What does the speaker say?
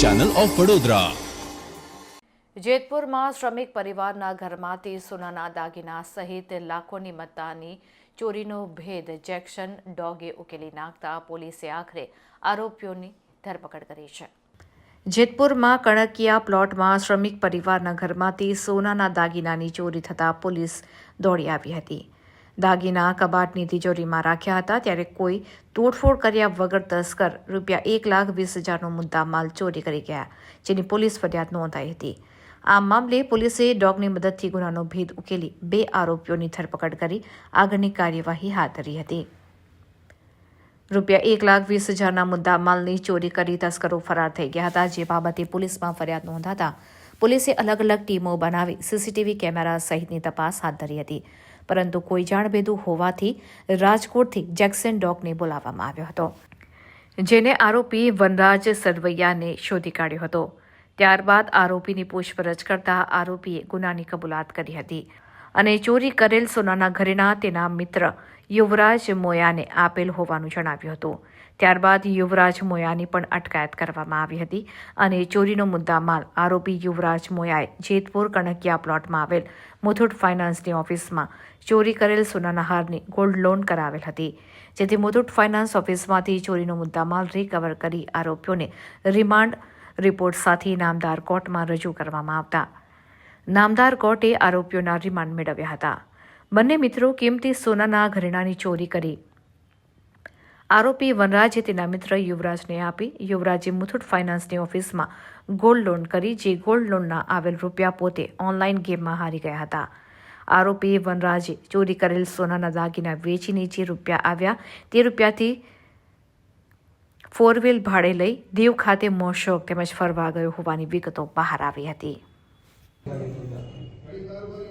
Channel of Vadodara જેતપુરમાં શ્રમિક પરિવારના ઘરમાંથી સોનાના દાગીના સહિત લાખોની મત્તાની ચોરીનો ભેદ જેક્શન ડોગે ઉકેલી નાખતા પોલીસે આખરે આરોપીઓની ધરપકડ કરી છે. જેતપુરમાં કણકિયા પ્લોટમાં શ્રમિક પરિવારના ઘરમાંથી સોનાના દાગીનાની ચોરી થતાં પોલીસ દોડી આવી હતી. દાગીના, કબાટની તિજોરીમાં રાખ્યા હતા ત્યારે કોઈ તોડફોડ કર્યા વગર તસ્કર રૂપિયા એક લાખ વીસ હજારનો મુદ્દા માલ ચોરી કરી ગયા, જેની પોલીસ ફરિયાદ નોંધાઈ હતી. આ મામલે પોલીસે ડોગની મદદથી ગુનાનો ભેદ ઉકેલી બે આરોપીઓની ધરપકડ કરી, આગળની કાર્યવાહી હાથ ધરી હતી. રૂપિયા એક લાખ વીસ હજારના મુદ્દા માલની ચોરી કરી તસ્કરો ફરાર થઈ ગયા હતા, જે બાબતે પોલીસમાં ફરિયાદ નોંધાતા પોલીસે અલગ અલગ ટીમો બનાવી સીસીટીવી કેમેરા સહિતની તપાસ હાથ ધરી હતી. પરંતુ કોઈ જાણભેદુ હોવાથી રાજકોટથી જેક્સન ડોગને બોલાવવામાં આવ્યો હતો, જેને આરોપી વનરાજ સરવૈયાને શોધી કાઢ્યો હતો. ત્યારબાદ આરોપીની પૂછપરછ કરતા આરોપીએ ગુનાની કબૂલાત કરી હતી. અને ચોરી કરેલ સોનાના ઘરેના તેના મિત્ર યુવરાજ મોયાને આપેલ હોવાનું જણાવ્યું હતું. ત્યારબાદ યુવરાજ મોયાની પણ અટકાયત કરવામાં આવી હતી અને ચોરીનો મુદ્દામાલ આરોપી યુવરાજ મોયાએ જેતપુર કણકિયા પ્લોટમાં આવેલ મુથુટ ફાઇનાન્સની ઓફિસમાં ચોરી કરેલ સોનાના હારની ગોલ્ડ લોન કરાવેલ હતી. જેથી મુથુટ ફાઇનાન્સ ઓફિસમાંથી ચોરીનો મુદ્દામાલ રિકવર કરી આરોપીઓને રિમાન્ડ રિપોર્ટ સાથે નામદાર કોર્ટમાં રજૂ કરવામાં આવતા નામદાર કોર્ટે આરોપીઓના રિમાન્ડ મેળવ્યા હતા. બંને મિત્રો કિંમતી સોનાના ઘરેણાની ચોરી કરી. આરોપી વનરાજે તેના મિત્ર યુવરાજને આપી યુવરાજે મુથુટ ફાઇનાન્સની ઓફિસમાં ગોલ્ડ લોન કરી, જે ગોલ્ડ લોનના આવેલ રૂપિયા પોતે ઓનલાઈન ગેમમાં હારી ગયા હતા. આરોપી વનરાજે ચોરી કરેલ સોનાના દાગીના વેચીને જે રૂપિયા આવ્યા તે રૂપિયાથી ફોર વ્હીલ ભાડે લઈ દીવ ખાતે મોશોક તેમજ ફરવા ગયો હોવાની વિગતો બહાર આવી હતી. 하겠습니다.